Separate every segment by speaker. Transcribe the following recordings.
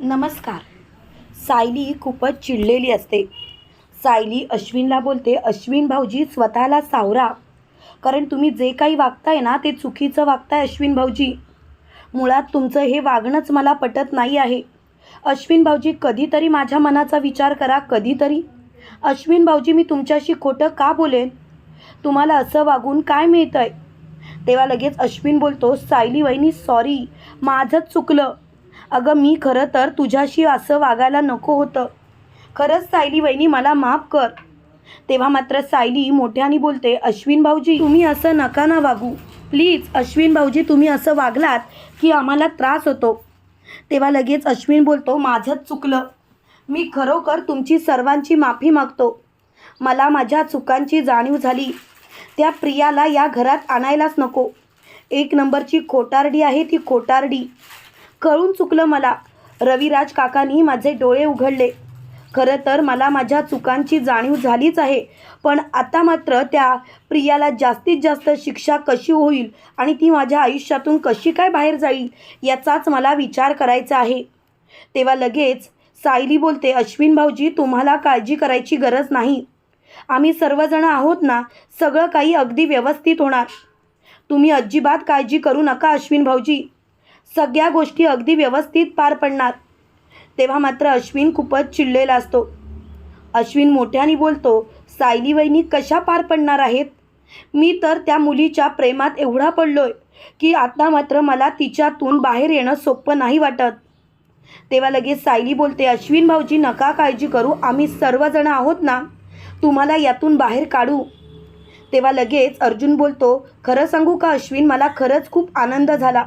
Speaker 1: नमस्कार. सायली खूपच चिडलेली असते. सायली अश्विनला बोलते अश्विन भाऊजी स्वतःला सावरा. कारण तुम्ही जे काही वागताय ना ते चुकीचं वागताय अश्विन भाऊजी. मुळात तुमचं हे वागणंच मला पटत नाही आहे. अश्विन भाऊजी कधीतरी माझ्या मनाचा विचार करा कधीतरी. अश्विन भाऊजी मी तुमच्याशी खोटं का बोलेन? तुम्हाला असं वागून काय मिळतं आहे तेव्हा लगेच अश्विन बोलतो सायली वहिनी सॉरी माझंच चुकलं. अगं मी खरं तर तुझ्याशी असं वागायला नको होतं. खरंच सायली वहिनी मला माफ कर. तेव्हा मात्र सायली मोठ्याने बोलते अश्विन भाऊजी तुम्ही असं नका ना वागू. प्लीज अश्विन भाऊजी तुम्ही असं वागलात की आम्हाला त्रास होतो. तेव्हा लगेच अश्विन बोलतो माझंच चुकलं. मी खरोखर तुमची सर्वांची माफी मागतो. मला माझ्या चुकांची जाणीव झाली. त्या प्रियाला या घरात आणायलाच नको. एक नंबरची खोटारडी आहे ती खोटारडी. कळून चुकलं मला. रविराज काकांनी माझे डोळे उघडले. खरं तर मला माझ्या चुकांची जाणीव झालीच आहे पण आता मात्र त्या प्रियाला जास्तीत जास्त शिक्षा कशी होईल आणि ती माझ्या आयुष्यातून कशी काय बाहेर जाईल याचाच मला विचार करायचा आहे. तेव्हा लगेच सायली बोलते अश्विन भाऊजी तुम्हाला काळजी करायची गरज नाही. आम्ही सर्वजण आहोत ना सगळं काही अगदी व्यवस्थित होणार. तुम्ही अजिबात काळजी करू नका अश्विन भाऊजी. सगळ्या गोष्टी अगदी व्यवस्थित पार पडणार. तेव्हा मात्र अश्विन खूपच चिडलेला असतो. अश्विन मोठ्याने बोलतो सायली वहिनी कशा पार पडणार आहेत? मी तर त्या मुलीच्या प्रेमात एवढा पडलोय की आता मात्र मला तिच्यातून बाहेर येणं सोपं नाही वाटत. तेव्हा लगेच सायली बोलते अश्विन भाऊजी नका काळजी करू. आम्ही सर्वजण आहोत ना. तुम्हाला यातून बाहेर काढू. तेव्हा लगेच अर्जुन बोलतो खरं सांगू का अश्विन? मला खरंच खूप आनंद झाला.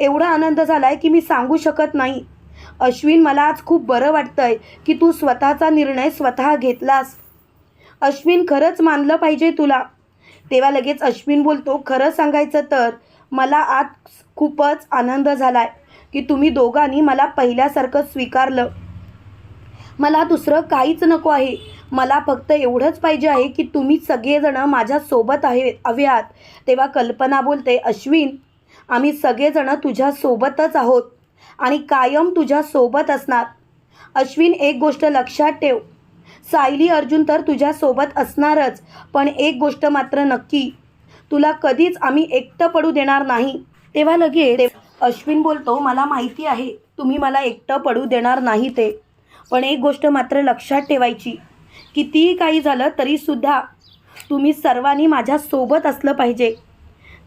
Speaker 1: एवढा आनंद झाला आहे की मी सांगू शकत नाही. अश्विन मला आज खूप बरं वाटतंय की तू स्वतःचा निर्णय स्वतः घेतलास. अश्विन खरंच मानलं पाहिजे तुला. तेव्हा लगेच अश्विन बोलतो खरं सांगायचं तर मला आज खूपच आनंद झाला आहे की तुम्ही दोघांनी मला पहिल्यासारखं स्वीकारलं. मला दुसरं काहीच नको आहे. मला फक्त एवढंच पाहिजे आहे की तुम्ही सगळेजणं माझ्यासोबत आहे हवे आहात तेव्हा कल्पना बोलते अश्विन आम्ही सगळेजणं तुझ्यासोबतच आहोत आणि कायम तुझ्यासोबत असणार. अश्विन एक गोष्ट लक्षात ठेव. सायली अर्जुन तर तुझ्यासोबत असणारच पण एक गोष्ट मात्र नक्की. तुला कधीच आम्ही एकटं पडू देणार नाही. तेव्हा लगेच अश्विन बोलतो मला माहिती आहे तुम्ही मला एकटं पडू देणार नाही ते. पण एक गोष्ट मात्र लक्षात ठेवायची. कितीही काही झालं तरीसुद्धा तुम्ही सर्वांनी माझ्यासोबत असलं पाहिजे.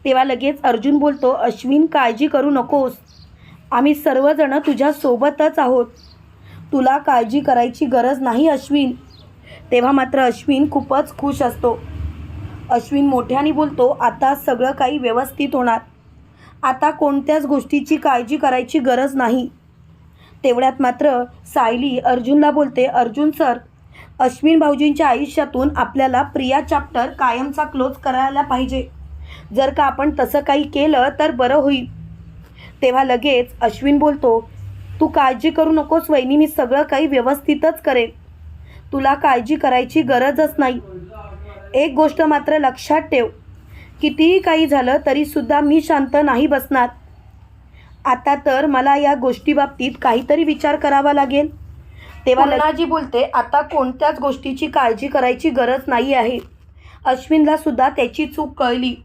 Speaker 1: तेव्हा लगेच अर्जुन बोलतो अश्विन काळजी करू नकोस. आम्ही सर्वजणं तुझ्यासोबतच आहोत. तुला काळजी करायची गरज नाही अश्विन. तेव्हा मात्र अश्विन खूपच खुश असतो. अश्विन मोठ्याने बोलतो आता सगळं काही व्यवस्थित होणार. आता कोणत्याच गोष्टीची काळजी करायची गरज नाही. तेवढ्यात मात्र सायली अर्जुनला बोलते अर्जुन सर अश्विन भाऊजींच्या आयुष्यातून आपल्याला प्रिया चॅप्टर कायमचा क्लोज करायला पाहिजे. जर का आपण तसं काही केलं तर बरं होईल. तेव्हा लगेच अश्विन बोलतो तू काळजी करू नकोस वहिनी मी सगळं काही व्यवस्थितच करेन. तुला काळजी करायची गरजच नाही. एक गोष्ट मात्र लक्षात ठेव. कितीही काही झालं तरीसुद्धा मी शांत नाही बसणार. आता तर मला या गोष्टीबाबतीत काहीतरी विचार करावा लागेल. तेव्हा लग्नाजी बोलते आता कोणत्याच गोष्टीची काळजी करायची गरज नाही आहे. अश्विनला सुद्धा त्याची चूक कळली.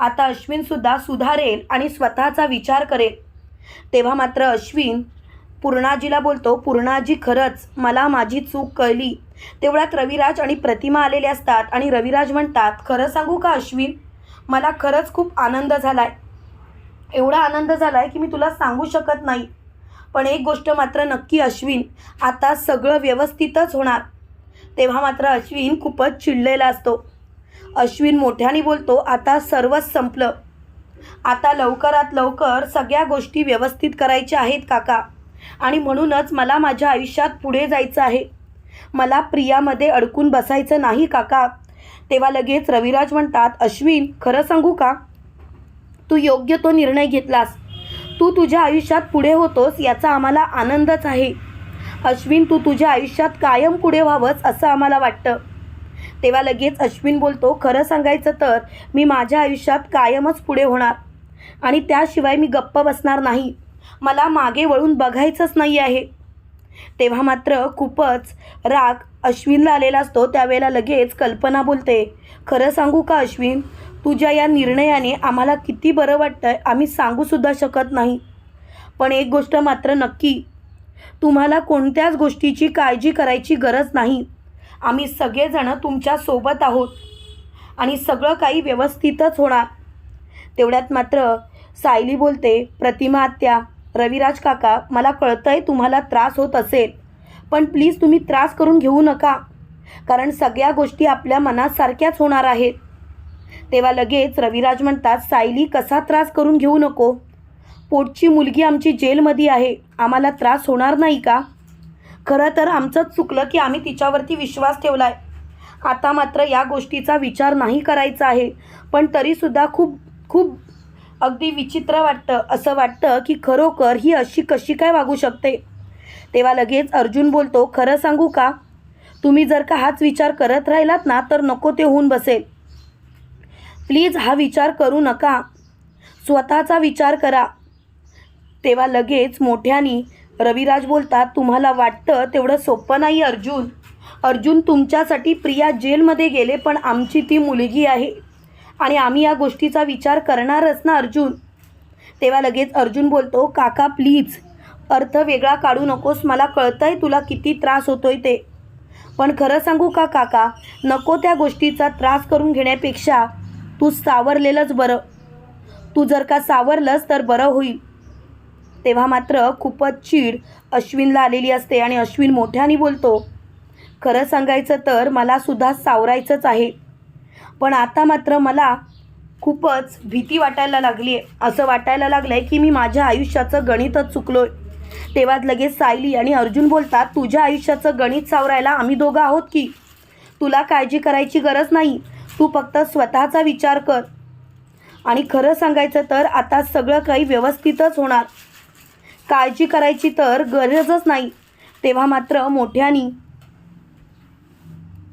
Speaker 1: आता अश्विनसुद्धा सुधारेल आणि स्वतःचा विचार करेल. तेव्हा मात्र अश्विन पूर्णाजीला बोलतो पूर्णाजी खरंच मला माझी चूक कळली. तेवढ्यात रविराज आणि प्रतिमा आलेले असतात आणि रविराज म्हणतात खरं सांगू का अश्विन? मला खरंच खूप आनंद झाला आहे एवढा आनंद झाला आहे की मी तुला सांगू शकत नाही. पण एक गोष्ट मात्र नक्की अश्विन आता सगळं व्यवस्थितच होणार. तेव्हा मात्र अश्विन खूपच चिडलेला असतो. अश्विन मोठ्याने बोलतो आता सर्वच संपलं. आता लवकरात लवकर सगळ्या गोष्टी व्यवस्थित करायच्या आहेत काका. आणि म्हणूनच मला माझ्या आयुष्यात पुढे जायचं आहे. मला प्रियामध्ये अडकून बसायचं नाही काका. तेव्हा लगेच रविराज म्हणतात अश्विन खरं सांगू का? तू योग्य तो निर्णय घेतलास. तू तुझ्या आयुष्यात पुढे होतोस याचा आम्हाला आनंदच आहे. अश्विन तू तुझ्या आयुष्यात कायम पुढे व्हावंस असं आम्हाला वाटतं. तेव्हा लगेच अश्विन बोलतो खरं सांगायचं तर मी माझ्या आयुष्यात कायमच पुढे होणार आणि त्याशिवाय मी गप्प बसणार नाही. मला मागे वळून बघायचंच नाही आहे. तेव्हा मात्र खूपच राग अश्विनला आलेला असतो. त्यावेळेला लगेच कल्पना बोलते खरं सांगू का अश्विन? तुझ्या या निर्णयाने आम्हाला किती बरं वाटतं आहे आम्ही सांगूसुद्धा शकत नाही. पण एक गोष्ट मात्र नक्की तुम्हाला कोणत्याच गोष्टीची काळजी करायची गरज नाही. आम्ही सगळेजणं तुमच्यासोबत आहोत. आणि सगळं काही व्यवस्थितच होणार. तेवढ्यात मात्र सायली बोलते प्रतिमा आत्या रविराज काका मला कळतंय तुम्हाला त्रास होत असेल. पण प्लीज तुम्ही त्रास करून घेऊ नका. कारण सगळ्या गोष्टी आपल्या मनासारख्याच होणार आहेत. तेव्हा लगेच रविराज म्हणतात सायली कसा त्रास करून घेऊ नको? पोटची मुलगी आमची जेलमध्ये आहे. आम्हाला त्रास होणार नाही का? खरं तर आमचंच चुकलं की आम्ही तिच्यावरती विश्वास ठेवला आहे आता मात्र या गोष्टीचा विचार नाही करायचा आहे. पण तरीसुद्धा खूप खूप अगदी विचित्र वाटतं असं वाटतं की खरोखर ही अशी कशी काय वागू शकते? तेव्हा लगेच अर्जुन बोलतो खरं सांगू का? तुम्ही जर का हाच विचार करत राहिलात ना तर नको ते होऊन बसेल. प्लीज हा विचार करू नका. स्वतःचा विचार करा. तेव्हा लगेच मोठ्यानी रविराज बोलतात तुम्हाला वाटतं तेवढं सोपं नाही अर्जुन. अर्जुन तुमच्यासाठी प्रिया जेलमध्ये गेले पण आमची ती मुलगी आहे. आणि आम्ही या गोष्टीचा विचार करणारच ना अर्जुन. तेव्हा लगेच अर्जुन बोलतो काका प्लीज. अर्थ वेगळा काढू नकोस मला कळतं आहे तुला किती त्रास होतोय ते. पण खरं सांगू का काका? नको त्या गोष्टीचा त्रास करून घेण्यापेक्षा तू सावरलेलंच बरं. तू जर का सावरलंस तर बरं होईल. तेव्हा मात्र खूपच चीड अश्विनला आलेली असते आणि अश्विन मोठ्याने बोलतो खरं सांगायचं तर मला सुद्धा सावरायचंच आहे पण आता मात्र मला खूपच भीती वाटायला लागली आहे असं वाटायला लागलं आहे की मी माझ्या आयुष्याचं गणितच चुकलो आहे तेव्हाच लगेच सायली आणि अर्जुन बोलतात तुझ्या आयुष्याचं गणित सावरायला आम्ही दोघं आहोत की? तुला काळजी करायची गरज नाही. तू फक्त स्वतःचा विचार कर. आणि खरं सांगायचं तर आता सगळं काही व्यवस्थितच होणार. काळजी करायची तर गरजच नाही. तेव्हा मात्र मोठ्यानी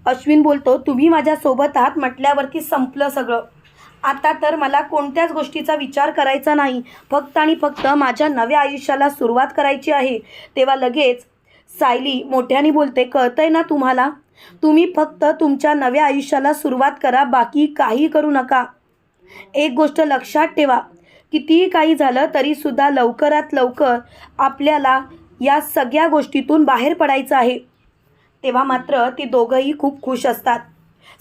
Speaker 1: अश्विन बोलतो तुम्ही माझ्यासोबत आहात म्हटल्यावरती संपलं सगळं. आता तर मला कोणत्याच गोष्टीचा विचार करायचा नाही. फक्त आणि फक्त माझ्या नव्या आयुष्याला सुरुवात करायची आहे. तेव्हा लगेच सायली मोठ्याने बोलते कळतंय ना तुम्हाला? तुम्ही फक्त तुमच्या नव्या आयुष्याला सुरुवात करा बाकी काही करू नका. एक गोष्ट लक्षात ठेवा. कितीही काही झालं तरीसुद्धा लवकरात लवकर आपल्याला या सगळ्या गोष्टीतून बाहेर पडायचं आहे. तेव्हा मात्र ती दोघंही खूप खुश असतात.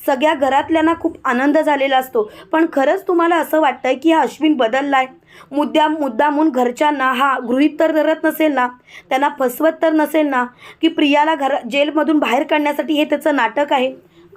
Speaker 1: सगळ्या घरातल्यांना खूप आनंद झालेला असतो. पण खरंच तुम्हाला असं वाटतंय की हा अश्विन बदललाय? मुद्द्या मुद्दामून घरच्यांना हा गृहीत तर धरत नसेल ना? त्यांना फसवत तर नसेल ना? की प्रियाला घर जेलमधून बाहेर काढण्यासाठी हे त्याचं नाटक आहे?